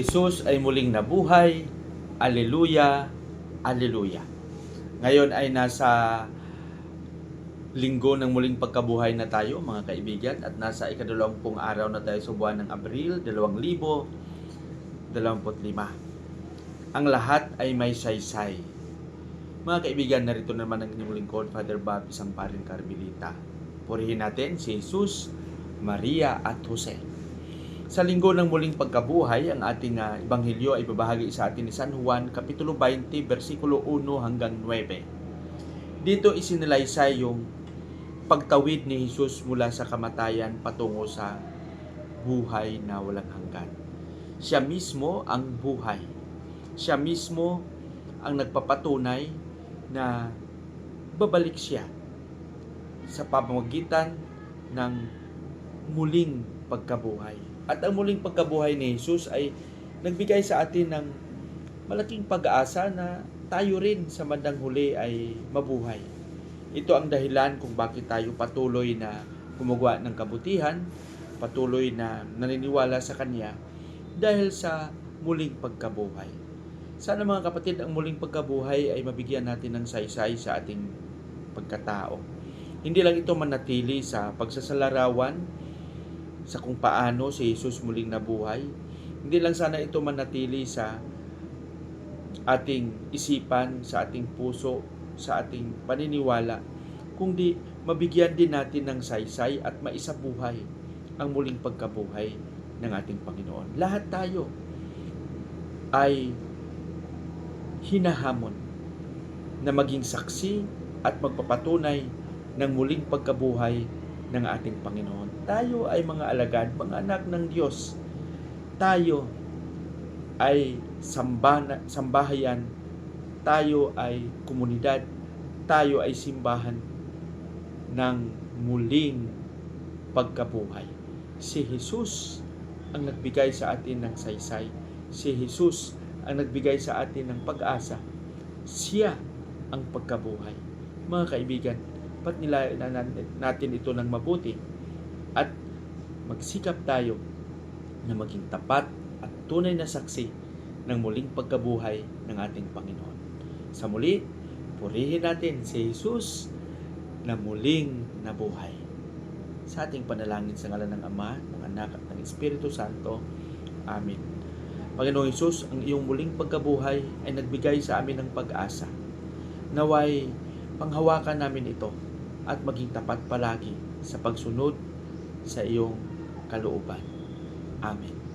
Jesus ay muling nabuhay. Aleluya, aleluya. Ngayon ay nasa linggo ng muling pagkabuhay na tayo mga kaibigan at nasa ikadalawampung araw na tayo sa buwan ng Abril 2025. Ang lahat ay may saysay. Mga kaibigan, narito naman ang inyong lingkod, Father Bob, isang paring Carmelita. Purihin natin si Jesus, Maria at Jose. Sa linggo ng muling pagkabuhay, ang ating uh, ebanghelyo ay babahagi sa atin ni San Juan, Kapitulo 20, versikulo 1 hanggang 9. Dito isinalaysay yung pagtawid ni Jesus mula sa kamatayan patungo sa buhay na walang hanggan. Siya mismo ang buhay. Siya mismo ang nagpapatunay na babalik siya sa pamamagitan ng muling pagkabuhay. At ang muling pagkabuhay ni Jesus ay nagbigay sa atin ng malaking pag-asa na tayo rin sa bandang huli ay mabuhay. Ito ang dahilan kung bakit tayo patuloy na gumagawa ng kabutihan, patuloy na naniniwala sa Kanya dahil sa muling pagkabuhay. Sana mga kapatid, ang muling pagkabuhay ay mabigyan natin ng saysay sa ating pagkatao. Hindi lang ito manatili sa pagsasalarawan sa kung paano si Jesus muling nabuhay. Hindi lang sana ito manatili sa ating isipan, sa ating puso, sa ating paniniwala, kundi mabigyan din natin ng saysay at maisabuhay ang muling pagkabuhay ng ating Panginoon. Lahat tayo ay hinahamon na maging saksi at magpapatunay ng muling pagkabuhay ng ating Panginoon. Tayo ay mga alagad, mga anak ng Diyos. Tayo ay sambana, sambahayan. Tayo ay komunidad. Tayo ay simbahan ng muling pagkabuhay. Si Jesus ang nagbigay sa atin ng saysay. Si Jesus ang nagbigay sa atin ng pag-asa. Siya ang pagkabuhay. Mga kaibigan, pat nila natin ito ng mabuti at magsikap tayo na maging tapat at tunay na saksi ng muling pagkabuhay ng ating Panginoon. Sa muli, purihin natin si Jesus na muling nabuhay. Sa ating panalangin sa ngalan ng Ama, ng Anak at ng Espiritu Santo. Amen. Panginoong Isus, ang iyong muling pagkabuhay ay nagbigay sa amin ng pag-asa. Naway, panghawakan namin ito at maging tapat palagi sa pagsunod sa iyong kalooban. Amen.